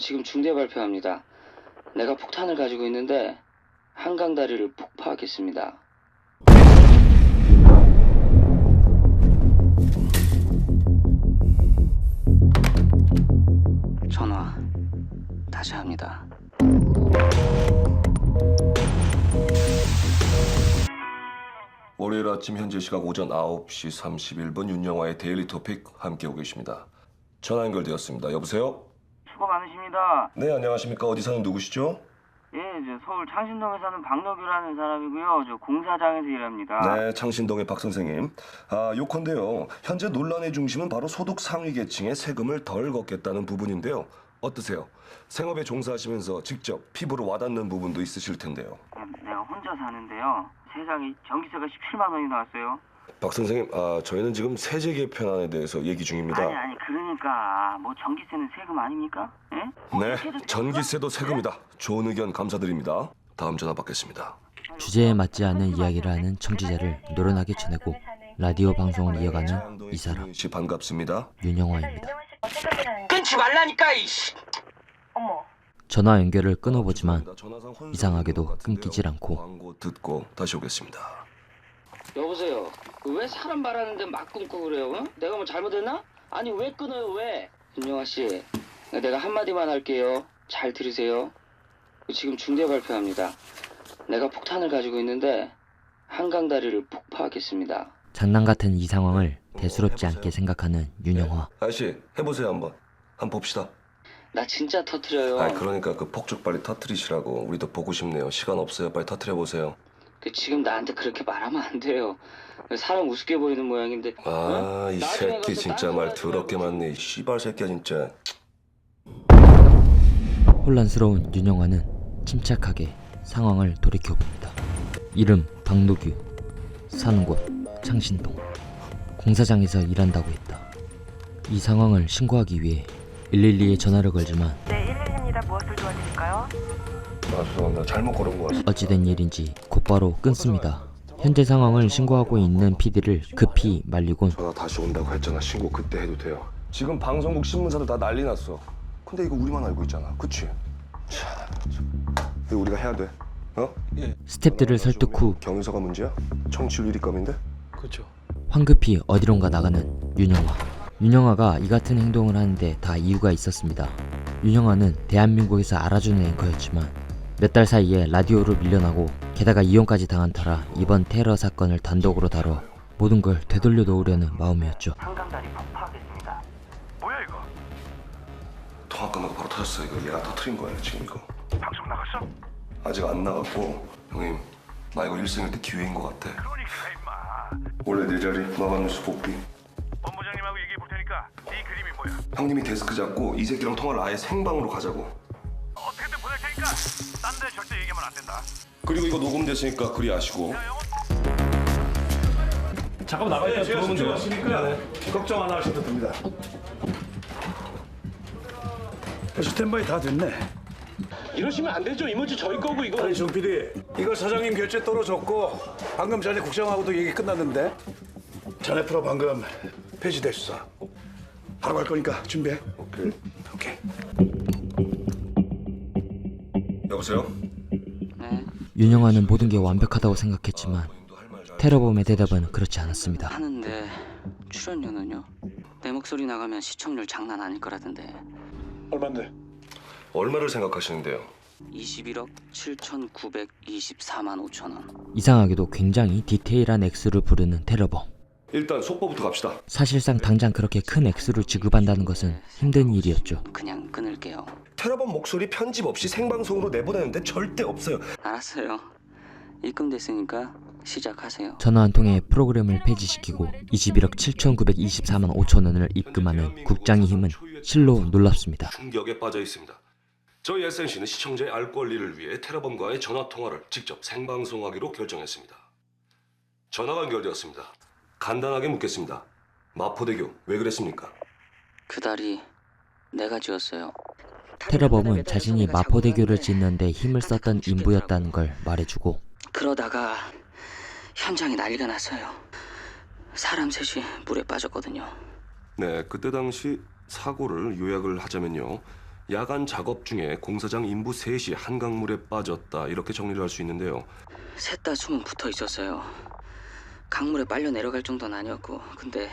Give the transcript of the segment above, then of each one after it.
지금 중대 발표합니다. 내가 폭탄을 가지고 있는데 한강 다리를 폭파하겠습니다. 전화 다시 합니다. 월요일 아침 현재 시각 오전 9시 31분 윤영화의 데일리 토픽 함께하고 계십니다. 전화 연결되었습니다. 여보세요? 수고 많으십니다. 네, 안녕하십니까. 어디 사는 누구시죠? 예, 저 서울 창신동에 사는 박노규라는 사람이고요. 저 공사장에서 일합니다. 네, 창신동의 박 선생님. 아, 요컨대요. 현재 논란의 중심은 바로 소득 상위 계층의 세금을 덜 걷겠다는 부분인데요. 어떠세요? 생업에 종사하시면서 직접 피부로 와닿는 부분도 있으실 텐데요. 내가 혼자 사는데요. 세상에 전기세가 17만 원이 나왔어요. 박 선생님, 아, 저희는 지금 세제 개편안에 대해서 얘기 중입니다. 아니 아니 그러니까 뭐 전기세는 세금 아닙니까? 예? 네, 전기세도 세금이다. 좋은 의견 감사드립니다. 다음 전화 받겠습니다. 주제에 맞지 않는 이야기를 하는 청취자를 노련하게 쳐내고 라디오 방송을 이어가는 이 사람 씨 반갑습니다. 윤영화입니다. 끊지 말라니까 이씨. 어머, 전화 연결을 끊어보지만 이상하게도. 끊기질 않고. 광고 듣고 다시 오겠습니다. 여보세요. 왜 사람 말하는데 막 끊고 그래요? 응? 내가 뭐 잘못했나? 아니 왜 끊어요 왜? 윤영아 씨, 내가 한마디만 할게요. 잘 들으세요. 지금 중대 발표합니다. 내가 폭탄을 가지고 있는데 한강 다리를 폭파하겠습니다. 장난 같은 이 상황을 대수롭지 않게 생각하는 윤영화. 아저씨 해보세요 한번. 한번 봅시다. 나 진짜 터트려요. 아 그러니까 그 폭죽 빨리 터트리시라고 우리도 보고 싶네요. 시간 없어요. 빨리 터트려 보세요. 그 지금 나한테 그렇게 말하면 안 돼요. 사람 우습게 보이는 모양인데. 아 어? 이 새끼 진짜 딴말 더럽게. 많네. 이 씨발 새끼야 진짜. 혼란스러운 윤영화는 침착하게 상황을 돌이켜 봅니다. 이름 박노규, 사는 곳 창신동, 공사장에서 일한다고 했다. 이 상황을 신고하기 위해 112에 전화를 걸지만 네, 112입니다. 무엇을 도와드릴까요? 아 죄송합니다. 잘못 걸은 것 같습니다. 어찌된 일인지 곧바로 끊습니다. 현재 상황을 신고하고 있는 PD를 급히 말리곤 전화 다시 온다고 했잖아. 신고 그때 해도 돼요. 지금 방송국 신문사도 다 난리 났어. 근데 이거 우리만 알고 있잖아. 그치? 참, 이거 우리가 해야 돼. 어? 스탭들을 설득 후 경유서가 문제야? 청취율 1위감인데? 황급히 어디론가 나가는 윤영화. 윤영화가 이 같은 행동을 하는데 다 이유가 있었습니다. 윤영화는 대한민국에서 알아주는 앵커였지만 몇 달 사이에 라디오로 밀려나고 게다가 이혼까지 당한 터라 이번 테러 사건을 단독으로 다뤄 모든 걸 되돌려 놓으려는 마음이었죠. 한강다리 폭파하겠습니다. 통화 끝나고 바로 터졌어. 이거 얘가 터트린 거예요 지금 이거. 방송 나갔어? 아직 안 나갔고 형님 나 이거 일생일 때 기회인 것 같아. 그러니까 임마 원래 내 자리 마감 뉴스 복귀. 본부장님하고 얘기해 볼 테니까 이 그림이 뭐야 형님이 데스크 잡고 이 새끼랑 통화를 아예 생방으로 가자고. 안 된다 그리고 이거 녹음됐으니까 그리 아시고. 잠깐만 나가 있다 들어오면 돼요. 걱정 안 하셔도 됩니다. 스탠바이 다 됐네. 이러시면 안 되죠. 이모지 저희 거고 이거. 아니 정 PD, 이거 사장님 결제 떨어졌고 방금 전에 국장하고도 얘기 끝났는데 자네 프로 방금 폐지됐어. 바로 갈 거니까 준비해. 오케이. 오케이. 여보세요? 네. 윤영화는 모든 게 완벽하다고 생각했지만 테러범의 대답은 그렇지 않았습니다. 하는데 출연료는요? 내 목소리 나가면 시청률 장난 아닐 거라던데. 얼마인데? 얼마를 생각하시는데요? 21억 7,924만 5천 원. 이상하게도 굉장히 디테일한 액수를 부르는 테러범. 일단 속보부터 갑시다. 사실상 당장 그렇게 큰 액수를 지급한다는 것은 힘든 일이었죠. 그냥 끊을게요. 테러범 목소리 편집 없이 생방송으로 내보내는데 절대 없어요. 알았어요. 입금됐으니까 시작하세요. 전화 한 통에 프로그램을 폐지시키고 21억 7,924만 5천 원을 입금하는 국장의 힘은 실로 놀랍습니다. 충격에 빠져 있습니다. 저희 SNC는 시청자의 알 권리를 위해 테러범과의 전화 통화를 직접 생방송하기로 결정했습니다. 전화가 연결되었습니다. 간단하게 묻겠습니다. 마포대교 왜 그랬습니까? 그 다리 내가 지었어요. 테러범은 자신이 마포대교를 짓는 데 힘을 썼던 인부였다는 걸 말해주고 그러다가 현장에 난리가 났어요. 사람 셋이 물에 빠졌거든요. 네, 그때 당시 사고를 요약을 하자면요. 야간 작업 중에 공사장 인부 셋이 한강물에 빠졌다 이렇게 정리를 할 수 있는데요. 셋 다 숨은 붙어 있었어요. 강물에 빨려 내려갈 정도는 아니었고, 근데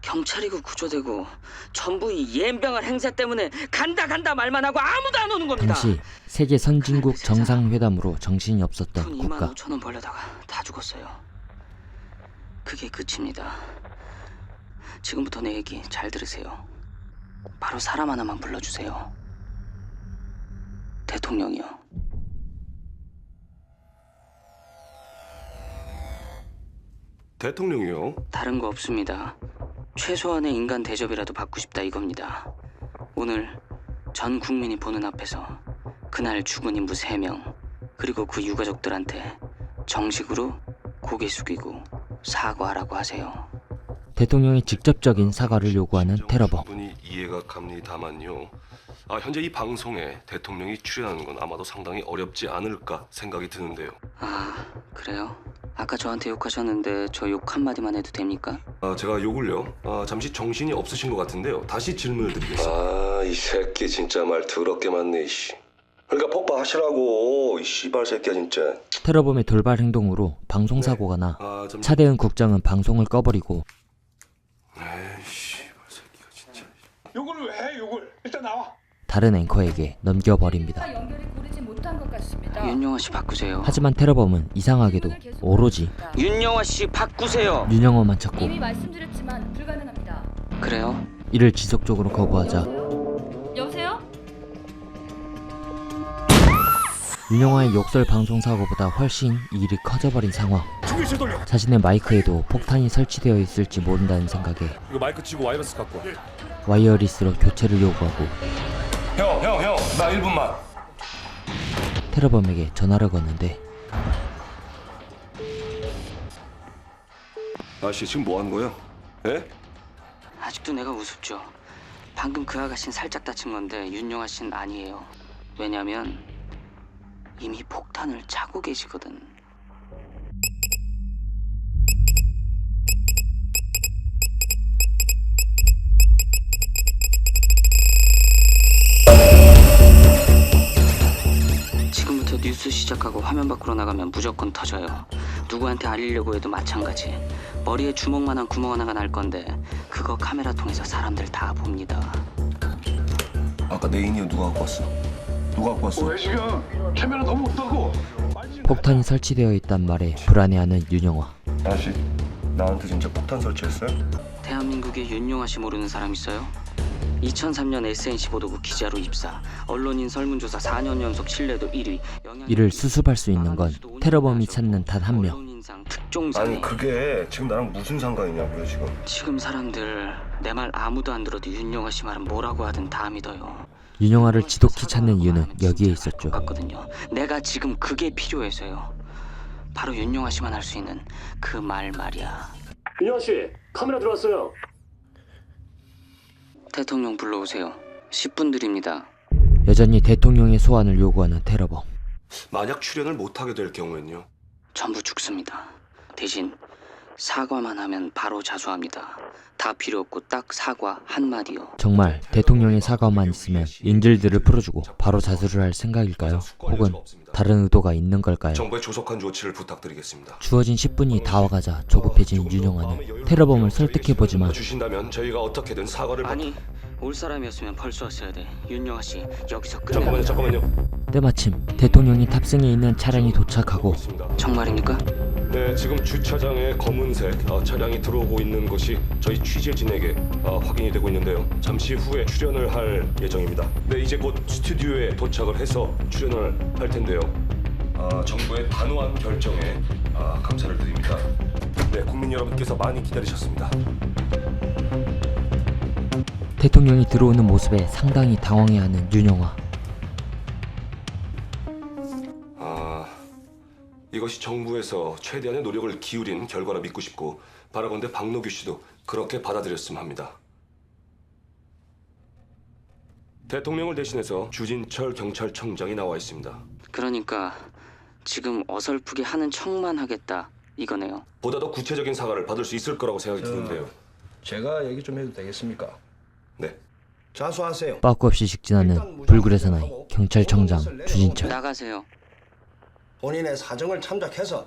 경찰이고 구조되고 전부 이 옌병할 행사 때문에 간다 간다 말만 하고 아무도 안 오는 겁니다. 당시 세계 선진국 정상회담으로 정신이 없었던 돈 2만 국가 5천 원 벌려다가 다 죽었어요. 그게 끝입니다. 지금부터 내 얘기 잘 들으세요. 바로 사람 하나만 불러주세요. 대통령이요. 대통령이요. 다른 거 없습니다. 최소한의 인간 대접이라도 받고 싶다 이겁니다. 오늘 전 국민이 보는 앞에서 그날 죽은 인부 3명 그리고 그 유가족들한테 정식으로 고개 숙이고 사과하라고 하세요. 대통령의 직접적인 사과를 요구하는 테러범 분이 이해가 갑니다만요. 아, 현재 이 방송에 대통령이 출연하는 건 아마도 상당히 어렵지 않을까 생각이 드는데요. 아 그래요? 아까 저한테 욕하셨는데 저 욕 한마디만 해도 됩니까? 아, 제가 욕을요. 아, 잠시 정신이 없으신 것 같은데요. 다시 질문을 드리겠습니다. 아, 이 새끼 진짜 말 더럽게 많네, 씨. 그러니까 폭파하시라고, 이 씨발 새끼야, 진짜. 테러범의 돌발 행동으로 방송사고가 나 아, 잠시 차대은 국장은 방송을 꺼버리고 에이씨, 새끼가 진짜. 요걸 왜 해, 요걸? 일단 나와. 다른 앵커에게 넘겨버립니다. 윤영아 씨 바꾸세요. 하지만 테러범은 이상하게도 오로지 윤영아 씨 바꾸세요. 윤영어만 찾고 이미 말씀드렸지만 불가능합니다. 그래요? 이를 지속적으로 거부하자 여보세요? 윤영화의 욕설 방송 사고보다 훨씬 이 일이 커져버린 상황. 돌려. 자신의 마이크에도 폭탄이 설치되어 있을지 모른다는 생각에 이거 마이크 치고 와이러스 갖고 와. 와이어리스로 교체를 요구하고 형, 형, 형. 나 1분만. 테러범에게 전화를 걸는데 아씨, 지금 뭐 하는 거야? 예? 아직도 내가 우습죠. 방금 그 아가씨는 살짝 다친 건데 윤영아 씨는 아니에요. 왜냐면 이미 폭탄을 차고 계시거든. 뉴스 시작하고 화면 밖으로 나가면 무조건 터져요. 누구한테 알리려고 해도 마찬가지. 머리에 주먹만한 구멍 하나가 날 건데 그거 카메라 통해서 사람들 다 봅니다. 아까 내 인이어 누가 갖고 왔어? 누가 갖고 왔어? 왜 지금? 카메라 너무 없다고. 폭탄이 설치되어 있단 말에 불안해하는 윤영화. 아저씨, 나한테 진짜 폭탄 설치했어요? 대한민국에 윤용아 씨 모르는 사람 있어요? 2003년 SNC 보도국 기자로 입사, 언론인 설문조사 4년 연속 신뢰도 1위. 이를 수습할 수 있는 건 테러범이 찾는 단 한 명. 아니, 그게 지금 나랑 무슨 상관이냐고요, 지금. 지금 사람들 내 말 아무도 안 들어도 윤용아 씨 말은 뭐라고 하든 다 믿어요. 윤영화를 지독히 찾는 이유는 여기에 있었죠. 같거든요. 내가 지금 그게 필요해서요. 바로 윤용아 씨만 할 수 있는 그 말 말이야. 윤영 씨, 카메라 들어왔어요. 대통령 불러오세요. 10분 드립니다. 여전히 대통령의 소환을 요구하는 테러범. 만약 출연을 못하게 될 경우엔요. 전부 죽습니다. 대신 사과만 하면 바로 자수합니다. 다 필요 없고 딱 사과 한마디요. 정말 대통령의 사과만 있으면 인질들을 풀어주고 바로 자수를 할 생각일까요? 혹은 다른 의도가 있는 걸까요? 정부의 조속한 조치를 부탁드리겠습니다. 주어진 10분이 다 와가자 조급해진 윤영화는 테러범을 설득해보지만 주신다면 저희가 어떻게든 사과를 아니 올 사람이었으면 벌써 왔어야 돼. 윤영아 씨 여기서 끝내. 잠깐만요, 잠깐만요. 때마침 대통령이 탑승해 있는 차량이 도착하고 있습니다. 정말입니까? 네, 지금 주차장에 검은색 어, 차량이 들어오고 있는 것이 저희 취재진에게 어, 확인이 되고 있는데요. 잠시 후에 출연을 할 예정입니다. 네, 이제 곧 스튜디오에 도착을 해서 출연을 할 텐데요. 아, 정부의 단호한 결정에 아, 감사를 드립니다. 네, 국민 여러분께서 많이 기다리셨습니다. 대통령이 들어오는 모습에 상당히 당황해하는 윤영화. 이것이 정부에서 최대한의 노력을 기울인 결과라 믿고 싶고 바라건대 박노규 씨도 그렇게 받아들였으면 합니다. 대통령을 대신해서 주진철 경찰청장이 나와 있습니다. 그러니까 지금 어설프게 하는 척만 하겠다 이거네요. 보다 더 구체적인 사과를 받을 수 있을 거라고 생각이 드는데요. 제가 얘기 좀 해도 되겠습니까? 네. 자수하세요. 빠꾸 없이 직진하는 불굴의 사나이 경찰청장 주진철 나가세요. 본인의 사정을 참작해서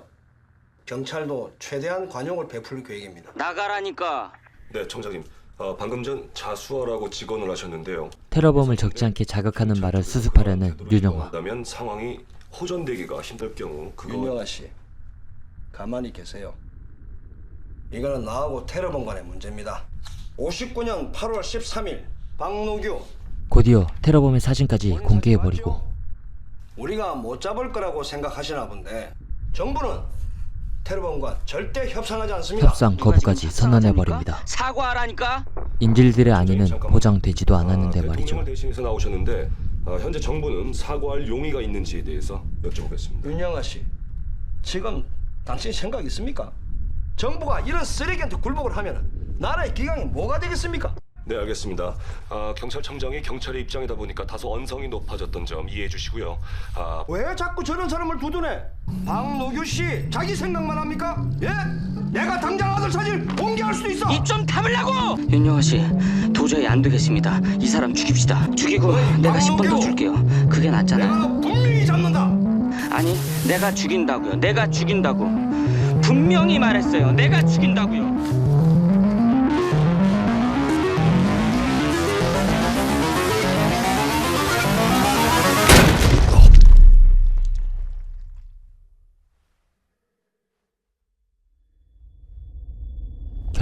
경찰도 최대한 관용을 베풀 계획입니다. 나가라니까. 네, 청장님. 아, 방금 전 자수하라고 직언을 하셨는데요. 테러범을 적지 않게 자극하는 말을 수습하려는 윤영화 다면 상황이 호전되기가 힘들 경우 그거 윤영아 씨, 가만히 계세요. 이거는 나하고 테러범 간의 문제입니다. 59년 8월 13일 박노규 곧이어 테러범의 사진까지 공개해버리고 우리가 못 잡을 거라고 생각하시나 본데 정부는 테러범과 절대 협상하지 않습니다. 협상 거부까지 선언해 버립니다 사과하라니까. 인질들의 안위는 보장되지도 않았는데 아, 말이죠 대통령을 대신해서 나오셨는데 아, 현재 정부는 사과할 용의가 있는지에 대해서 여쭤보겠습니다. 윤영아 씨, 지금 당신 생각 있습니까? 정부가 이런 쓰레기한테 굴복을 하면 나라의 기강이 뭐가 되겠습니까? 네, 알겠습니다. 아, 경찰청장이 경찰의 입장이다 보니까 다소 언성이 높아졌던 점 이해해 주시고요. 아, 왜 자꾸 저런 사람을 두둔해? 박노규 씨, 자기 생각만 합니까? 예? 내가 당장 아들 사진 공개할 수도 있어. 입 좀 다물라고! 윤영아 씨, 도저히 안 되겠습니다. 이 사람 죽입시다. 죽이고 내가 10번 더 줄게요. 그게 낫잖아요. 내가 분명히 잡는다. 아니, 내가 죽인다고요. 내가 죽인다고. 분명히 말했어요. 내가 죽인다고요.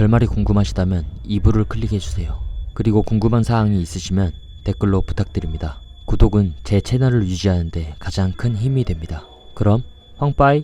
결말이 궁금하시다면 2부를 클릭해주세요. 그리고 궁금한 사항이 있으시면 댓글로 부탁드립니다. 구독은 제 채널을 유지하는데 가장 큰 힘이 됩니다. 그럼 황빠이